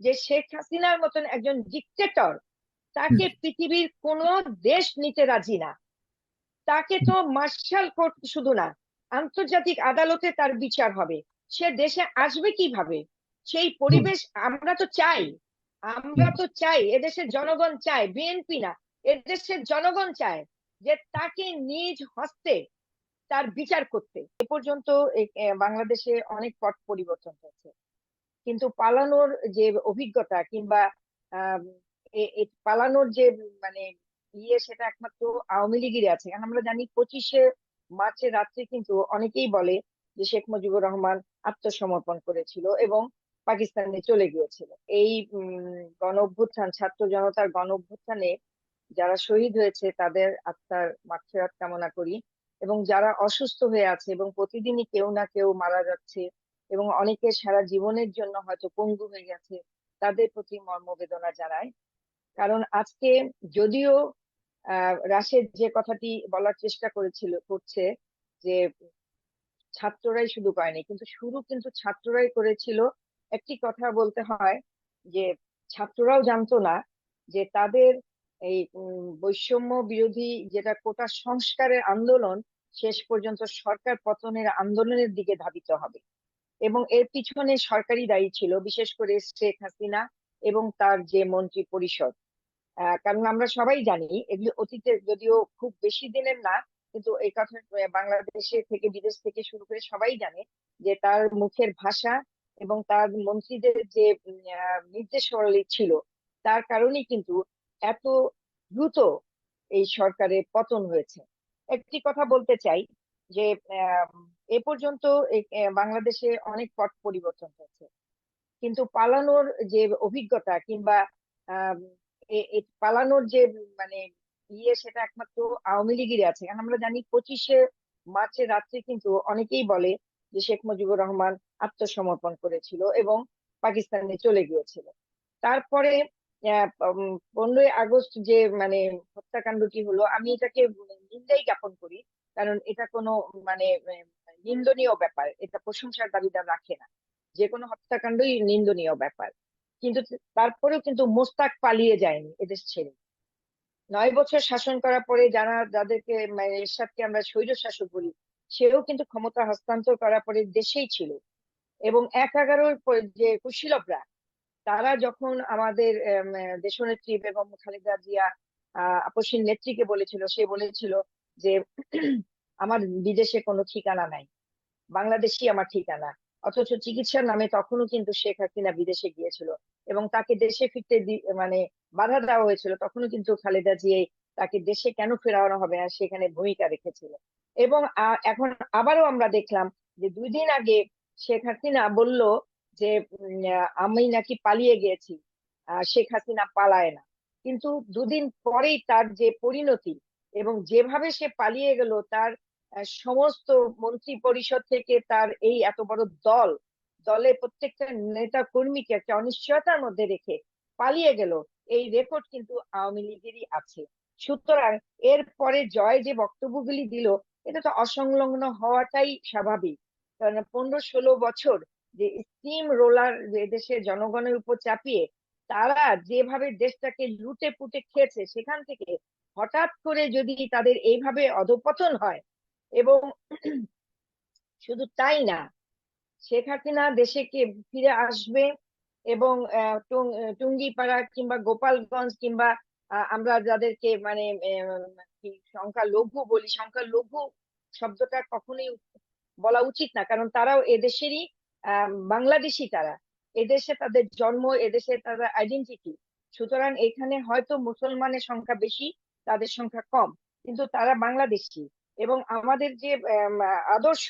যে শেখ হাসিনার মতন একজন ডিকটেটর তাকে পৃথিবীর কোন দেশ নিতে রাজি না। তাকে তো মার্শাল কোর্ট শুধু না আন্তর্জাতিক আদালতে তার বিচার হবে। সে দেশে আসবে কীভাবে? সেই পরিবেশ আমরা তো চাই। আমরা তো চাই এদেশের জনগণ চায় বিএনপি না এদেশের জনগণ চায় যে তাকে নিজ হস্তে তার বিচার করতে। এ পর্যন্ত বাংলাদেশে অনেক পথ পরিবর্তন হয়েছে। কিন্তু পালানোর যে অভিজ্ঞতা কিংবা পালানোর যে মানে ইয়ে সেটা একমাত্র আওয়ামী লীগেরই আছে। কারণ আমরা জানি পঁচিশে মার্চের রাত্রে কিন্তু অনেকেই বলে যে শেখ মুজিবুর রহমান আত্মসমর্পণ করেছিল এবং পাকিস্তানে চলে গিয়েছিল। এই গণ অভ্যুত্থান ছাত্র জনতার গণ অভ্যুত্থানে যারা শহীদ হয়েছে তাদের আত্মার মাগফিরাত কামনা করি এবং যারা অসুস্থ হয়ে আছে এবং প্রতিদিনই কেউ না কেউ মারা যাচ্ছে এবং অনেকে সারা জীবনের জন্য হয়তো পঙ্গু হয়ে গেছে, তাদের প্রতি মর্মবেদনা জানায়। কারণ আজকে যদিও রাশেদ যে কথাটি বলার চেষ্টা করেছিল, করছে যে ছাত্ররাই শুধু পায়নি কিন্তু শুরু কিন্তু ছাত্ররাই করেছিল, একটি কথা বলতে হয় যে ছাত্ররাও জানতো না যে তাদের এই বৈষম্য বিরোধী যেটা কোটা সংস্কারের আন্দোলন, শেষ পর্যন্ত সরকার পতনের আন্দোলনের দিকে ধাবিত হবে। এবং এর পিছনে সরকারি দায়ী ছিল, বিশেষ করে শেখ হাসিনা এবং তার যে মন্ত্রী পরিষদ কারণ আমরা সবাই জানি, এগুলি অতীতে যদিও খুব বেশি দিনের না, কিন্তু এই কথা বাংলাদেশে থেকে, বিদেশ থেকে শুরু করে সবাই জানে যে তার মুখের ভাষা এবং তার মন্ত্রীদের যে নির্দেশাবলী ছিল, তার কারণেই কিন্তু এত দ্রুত এই সরকারের পতন হয়েছে। একটি কথা বলতে চাই যে এ পর্যন্ত বাংলাদেশে অনেক পথ পরিবর্তন হয়েছে। কিন্তু পালানোর যে অভিজ্ঞতা কিংবা পালানোর যে মানে ইয়ে সেটা একমাত্র আওয়ামী লীগেরই আছে। কারণ আমরা জানি পঁচিশে মার্চের রাত্রে কিন্তু অনেকেই বলে যে শেখ মুজিবুর রহমান আত্মসমর্পণ করেছিল এবং পাকিস্তানে চলে গিয়েছিল। তারপরে পনেরোই আগস্ট যে মানে হত্যাকাণ্ডটি হলো, আমি এটাকে নিন্দাই জ্ঞাপন করি কারণ এটা কোনো মানে নিন্দনীয় ব্যাপার। এটা প্রশংসার দাবিদার রাখে না। যে কোনো হত্যাকাণ্ডই নিন্দনীয় ব্যাপার। কিন্তু তারপরেও কিন্তু মোস্তাক পালিয়ে যায়নি এদেশ ছেড়ে। নয় বছর শাসন করার পরে যারা, যাদেরকে মানে এরশাদকে আমরা স্বৈর শাসক বলি, সেও কিন্তু ক্ষমতা হস্তান্তর করার পরে দেশেই ছিল। এবং এক এগারোর যে কুশীলভরা তারা যখন আমাদের দেশনেত্রী বেগম খালেদা জিয়া আপসীর নেত্রীকে বলেছিল, সে বলেছিল যে আমার বিদেশে কোনো ঠিকানা নাই। বাংলাদেশই আমার ঠিকানা। অথচ চিকিৎসার নামে তখনও কিন্তু শেখ হাসিনা বিদেশে গিয়েছিল এবং তাকে দেশে ফিরতে মানে বাধা দেওয়া হয়েছিল। তখনও কিন্তু খালেদা জিয়া তাকে দেশে কেন ফেরানো হবে না সেখানে ভূমিকা রেখেছিল। এবং এখন আবারও আমরা দেখলাম যে দুই দিন আগে শেখ হাসিনা বলল যে আমি নাকি পালিয়ে গিয়েছি। শেখ হাসিনা পালায় না। কিন্তু দুদিন পরেই তার যে পরিণতি এবং যেভাবে সে পালিয়ে গেল, তার সমস্ত মন্ত্রী পরিষদ থেকে তার এই এত বড় দল, দলের প্রত্যেকটা নেতা কর্মীকে একটা অনিশ্চয়তার মধ্যে রেখে পালিয়ে গেল, এই রেকর্ড কিন্তু আওয়ামী লীগেরই আছে। সুতরাং এর পরে জয় যে বক্তব্যগুলি দিল, এটা তো অসংলগ্ন হওয়াটাই স্বাভাবিক। কারণ পনেরো ষোলো বছর যে স্টিম রোলার দেশের জনগণের উপর চাপিয়ে, তারা যেভাবে দেশটাকে লুটে পুটে খেয়েছে, সেখান থেকে হঠাৎ করে যদি তাদের এইভাবে অধপতন হয় এবং শুধু তাই না, শেখ হাসিনা দেশে কে ফিরে আসবে এবং টুঙ্গিপাড়া কিংবা গোপালগঞ্জ কিংবা আমরা যাদেরকে মানে সংখ্যা লঘু বলি সংখ্যা লঘু শব্দটা কখনোই বলা উচিত না। কারণ তারাও এদেশেরই বাংলাদেশি তারা। এদেশে তাদের জন্ম এদেশে তাদের আইডেন্টিটি সুতরাং এখানে হয়তো মুসলমানের সংখ্যা বেশি তাদের সংখ্যা কম। কিন্তু তারা বাংলাদেশি এবং আমাদের যে আদর্শ,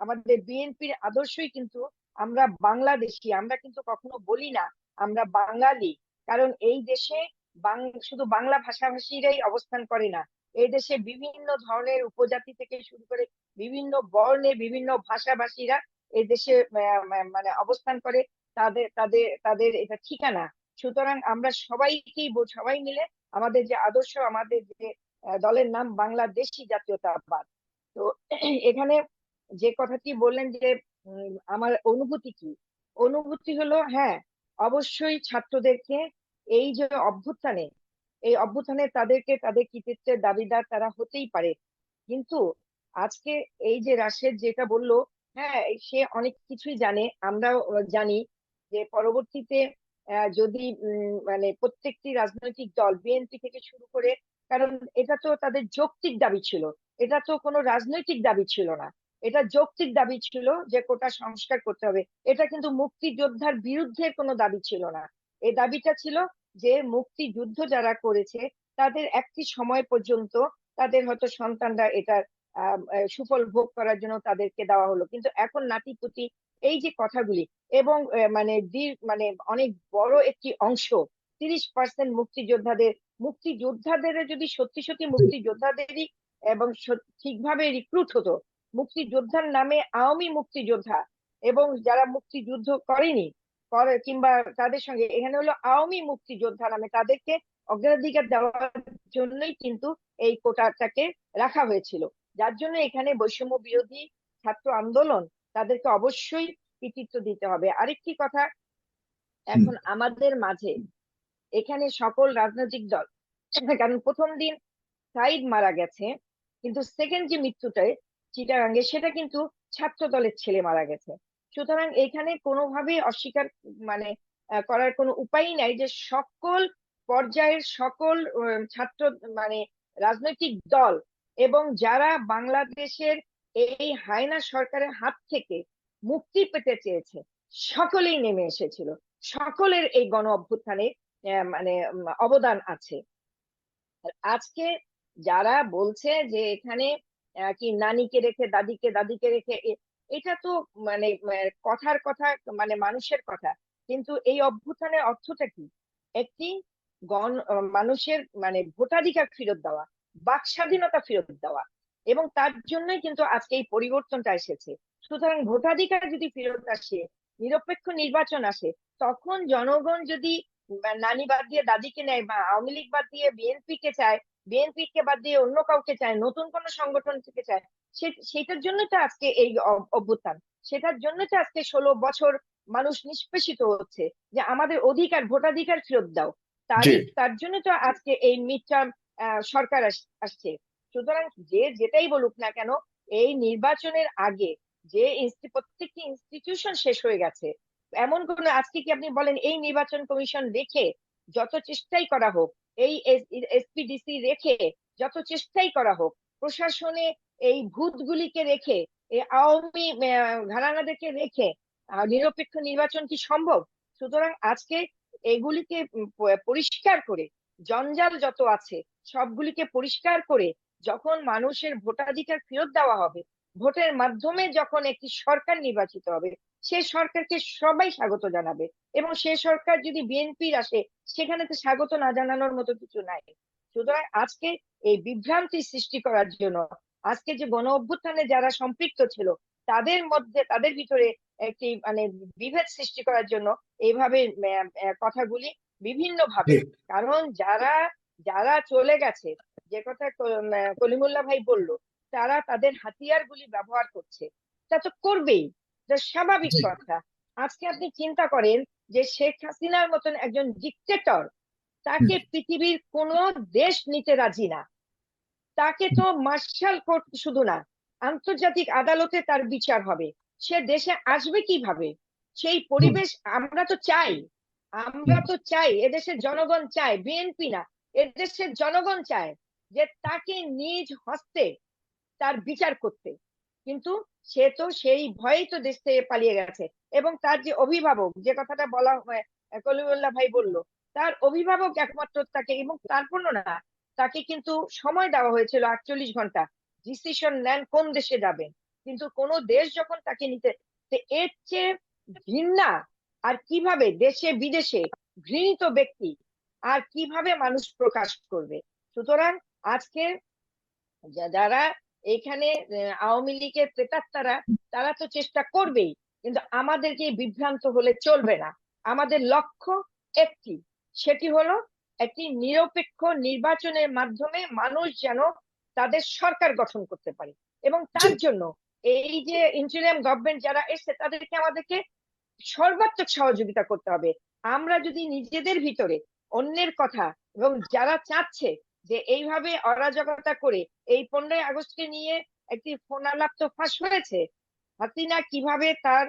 আমাদের বিএনপির আদর্শই কিন্তু আমরা বাংলাদেশি। আমরা কিন্তু কখনো বলি না আমরা বাঙালি। কারণ এই দেশে শুধু বাংলা ভাষাভাষীরাই অবস্থান করে না। এই দেশে বিভিন্ন ধরনের উপজাতি থেকে শুরু করে বিভিন্ন বর্ণে বিভিন্ন ভাষাভাষীরা এই দেশে মানে অবস্থান করে। তাদের তাদের তাদের এটা ঠিকানা। সুতরাং আমরা সবাইকেই সবাই মিলে আমাদের যে আদর্শ, আমাদের যে দলের নাম বাংলাদেশি জাতীয়তাবাদ। তো এখানে যে কথাটি বললেন যে আমার অনুভূতি কি? অনুভূতি হলো হ্যাঁ অবশ্যই ছাত্রদেরকে এই যে অভ্যুত্থানে, এই অভ্যুত্থানে তাদেরকে তাদের কৃতিত্বের দাবিদার তারা হতেই পারে। কিন্তু আজকে এই যে রাশেদ যেটা বলল হ্যাঁ সে অনেক কিছুই জানে, আমরাও জানি যে পরবর্তীতে যদি মানে প্রত্যেকটি রাজনৈতিক দল, বিএনপি থেকে শুরু করে, কারণ এটা তো তাদের যৌক্তিক দাবি ছিল। এটা তো কোনো রাজনৈতিক দাবি ছিল না। এটা যৌক্তিক দাবি ছিল যে কোটা সংস্কার করতে হবে। এটা কিন্তু মুক্তিযোদ্ধার বিরুদ্ধে কোনো দাবি ছিল না। এই দাবিটা ছিল যে মুক্তিযুদ্ধ যারা করেছে, তাদের একটি সময় পর্যন্ত তাদের হয়তো সন্তানরা এটার সুফল ভোগ করার জন্য তাদেরকে দেওয়া হলো। কিন্তু এখন নাতিপুতি এই যে কথাগুলি এবং মানে মানে অনেক বড় একটি অংশ, তিরিশ পার্সেন্ট মুক্তিযোদ্ধাদের মুক্তিযোদ্ধাদের যদি সত্যি সত্যি মুক্তিযোদ্ধাদেরই এবং ঠিকভাবে রিক্রুট হতো, মুক্তিযোদ্ধার নামে আওয়ামী মুক্তিযোদ্ধা এবং যারা মুক্তিযুদ্ধ করেনি, করে কিংবা তাদের সঙ্গে, এখানে হলো আওয়ামী মুক্তিযোদ্ধা নামে তাদেরকে অগ্রাধিকার দেওয়ার জন্যই কিন্তু এই কোটাটাকে রাখা হয়েছিল। যার জন্য এখানে বৈষম্য বিরোধী ছাত্র আন্দোলন তাদেরকে অবশ্যই কৃতিত্ব দিতে হবে। আরেকটি কথা এখন আমাদের মাঝে এখানে সকল রাজনৈতিক দল কারণ প্রথম দিন সাইদ মারা গেছে কিন্তু সেকেন্ড যে মৃত্যুটায় চিটাগাঙ্গে সেটা কিন্তু ছাত্র দলের ছেলে মারা গেছে। সুতরাং এখানে কোনোভাবে অস্বীকার মানে করার কোনো উপায়ই নাই যে সকল পর্যায়ের সকল ছাত্র মানে রাজনৈতিক দল এবং যারা বাংলাদেশের এই হায়না সরকারের হাত থেকে মুক্তি পেতে চেয়েছে। সকলেই নেমে এসেছিল। সকলের এই গণ অভ্যুত্থানে মানে অবদান আছে। আজকে যারা বলছে যে এখানে কি নানিকে রেখে, দাদিকে দাদিকে রেখে এটা তো মানে কথার কথা মানে মানুষের কথা। কিন্তু এই অভ্যুত্থানের অর্থটা কি? একটি গণ মানুষের মানে ভোটাধিকার ফেরত দেওয়া বাক স্বাধীনতা ফেরত দেওয়া। এবং তার জন্যই কিন্তু আজকে এই পরিবর্তনটা এসেছে। সুতরাং ভোটাধিকার যদি ফেরত আসে নিরপেক্ষ নির্বাচন আসে তখন জনগণ যদি নানি বাদ দিয়ে দাদিকে নেয় বা আওয়ামী লীগ বাদ দিয়ে বিএনপি কে চায় বিএনপি কে বাদ দিয়ে অন্য কাউকে চায় নতুন কোন সংগঠন থেকে চায় সেটার জন্য তো আজকে এই অভ্যুত্থান। সেটার জন্য তো আজকে ষোলো বছর মানুষ নিষ্পেষিত হচ্ছে যে আমাদের অধিকার ভোটাধিকার ফেরত দাও। তার তার জন্য তো আজকে এই মিড টার্ম সরকার আসছে। সুতরাং যে যেটাই বলুক না কেন, এই নির্বাচনের আগে যে প্রত্যেকটি ইনস্টিটিউশন শেষ হয়ে গেছে, এমন কোন, আজকে কি আপনি বলেন এই নির্বাচন কমিশন রেখে যত চেষ্টাই করা হোক, এই এসপিডিসি রেখে যত চেষ্টাই করা হোক, প্রশাসনে এই ভূতগুলিকে রেখে আওয়ামী ঘরানাদেরকে রেখে নিরপেক্ষ নির্বাচন কি সম্ভব? সুতরাং আজকে এগুলিকে পরিষ্কার করে, জঞ্জাল যত আছে, সবগুলিকে পরিষ্কার করে যখন মানুষের ভোটাধিকার ফেরত দেওয়া হবে ভোটের মাধ্যমে যখন একটি সরকার নির্বাচিত হবে সে সরকারকে সবাই স্বাগত জানাবে এবং সে সরকার যদি বিএনপির আসে সেখানে তো স্বাগত না জানানোর মতো কিছু নাই। সুতরাং আজকে এই বিভ্রান্তি সৃষ্টি করার জন্য আজকে যে গণ অভ্যুত্থানে যারা সম্পৃক্ত ছিল তাদের মধ্যে তাদের ভিতরে একটি মানে বিভেদ সৃষ্টি করার জন্য এইভাবে কথাগুলি বিভিন্ন ভাবে কারণ যারা যারা চলে গেছে যে কথা ক- আহ, কলিমুল্লাহ ভাই বলল তারা তাদের হাতিয়ার গুলি ব্যবহার করছে। তা তো করবেই স্বাভাবিক কথা। আজকে আপনি চিন্তা করেন যে শেখ হাসিনার মতন একজন ডিক্টেটর তাকে পৃথিবীর কোন দেশ নিতে রাজি না। তাকে তো মার্শাল কোর্ট শুধু না আন্তর্জাতিক আদালতে তার বিচার হবে। সে দেশে আসবে কীভাবে? সেই পরিবেশ আমরা তো চাই। আমরা তো চাই এদেশের জনগণ চায় বিএনপি না। এদেশের জনগণ চায় যে তাকে নিজ হস্তে তার বিচার করতে। কিন্তু সে তো সেই ভয়েই তো দেশ থেকে পালিয়ে গেছে। এবং তার যে অভিভাবক, যে কথাটা বলা হয়, কলিমুল্লাহ ভাই বলল, তার অভিভাবক একমাত্র তাকে এবং তারপর না, তাকে কিন্তু সময় দেওয়া হয়েছিল আটচল্লিশ ঘণ্টা। ডিসিশন নেন কোন দেশে যাবেন। কিন্তু কোন দেশ যখন তাকে নিতে এর চেয়ে ঘৃণা আর কীভাবে দেশে বিদেশে ঘৃণিত ব্যক্তি আর কীভাবে মানুষ প্রকাশ করবে? সুতরাং আজকে যারা এখানে আওয়ামী লীগের প্রেতাত্মারা তারা তো চেষ্টা করবেই কিন্তু আমাদেরকে বিভ্রান্ত হলে চলবে না। আমাদের লক্ষ্য একটি সেটি হলো একটি নিরপেক্ষ নির্বাচনের মাধ্যমে মানুষ যেন তাদের সরকার গঠন করতে পারে। এবং তার জন্য এই যে ইন্টারিয়াম গভর্নমেন্ট যারা এসছে তাদেরকে আমাদেরকে সর্বাত্মক সহযোগিতা করতে হবে। আমরা যদি নিজেদের ভিতরে অন্যের কথা এবং যারা চাচ্ছে যে এইভাবে অরাজকতা করে এই পনেরোই আগস্টকে নিয়ে একটি ফোনালাপ তো ফাঁস হয়েছে হাসিনা কীভাবে তার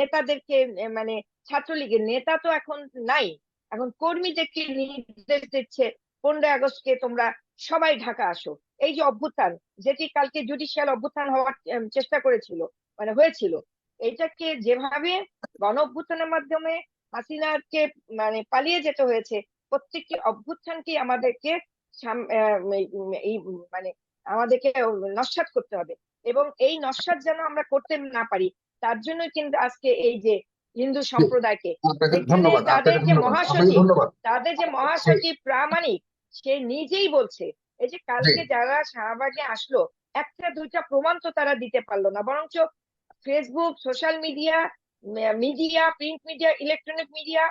নেতাদেরকে মানে ছাত্রলীগের নেতা তো এখন নাই, এখন কর্মীদেরকে নির্দেশ দিচ্ছে পনেরোই আগস্টকে তোমরা সবাই ঢাকা আসো। এই যে অভ্যুত্থান, যেটি কালকে জুডিশিয়াল অভ্যুত্থান হওয়ার চেষ্টা করেছিল মানে হয়েছিল এটাকে যেভাবে গণ অভ্যুত্থানের মাধ্যমে হাসিনাকে মানে পালিয়ে যেতে হয়েছে। প্রত্যেকটি অভ্যুত্থানকে আমাদেরকে এই- মানে আমাদেরকে নস্যাৎ করতে হবে। এবং এই নস্যাৎ যেন আমরা করতে না পারি তার জন্য কিন্তু আজকে এই যে হিন্দু সম্প্রদায়কে তাদের যে মহাসচিব তাদের যে মহাসচিব প্রামাণিক সে নিজেই বলছে এই যে কালকে যারা শাহবাগে আসলো একটা দুইটা প্রমাণ তো তারা দিতে পারল না বরঞ্চ Facebook social media media print media electronic media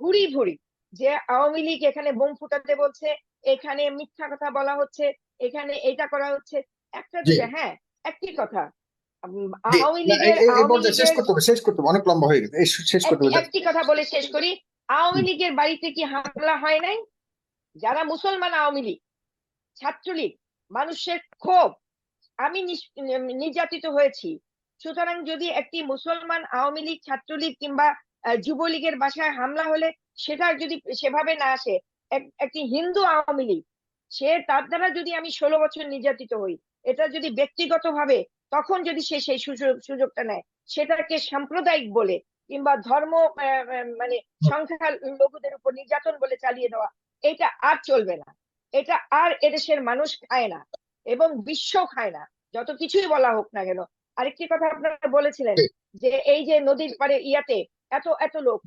ভুরি ভুরি যে আওয়ামী লীগ এখানে বোম ফুটাতে বলছে এখানে মিথ্যা কথা বলা হচ্ছে এখানে এটা করা হচ্ছে। একটা হ্যাঁ একটি কথা। অনেক লম্বা হয়ে গেছে। শেষ করতে একটি বলে শেষ করি। আওয়ামী লীগের বাড়িতে কি হামলা হয় নাই? যারা মুসলমান আওয়ামী লীগ ছাত্রলীগ মানুষের ক্ষোভ আমি নির্যাতিত হয়েছি। সুতরাং যদি একটি মুসলমান আওয়ামী লীগ, ছাত্রলীগ কিংবা যুবলীগের বাসায় হামলা হলে সেটা যদি সেভাবে না আসে একটি হিন্দু আওয়ামী লীগ, সে তার দ্বারা যদি আমি ষোলো বছর নির্যাতিত হই, এটা যদি ব্যক্তিগতভাবে তখন যদি সে সেই সুযোগ, সুযোগটা নেয়, সেটাকে সাম্প্রদায়িক বলে কিংবা ধর্ম মানে সংখ্যা লঘুদের উপর নির্যাতন বলে চালিয়ে দেওয়া, এটা আর চলবে না। এটা আর এদেশের মানুষ খায় না এবং বিশ্ব খায় না। যত কিছুই বলা হোক না কেন আরেকটি কথা আপনারা বলেছিলেন যে এই যে নদীর পারে ইয়াতে এত এত লোক।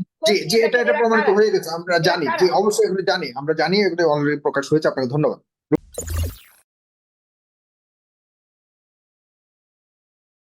জি এটা এটা প্রমাণিত হয়ে গেছে। আমরা জানি জি অবশ্যই এগুলো জানি। আমরা জানি এগুলো অলরেডি প্রকাশ হয়েছে। আপনাকে ধন্যবাদ।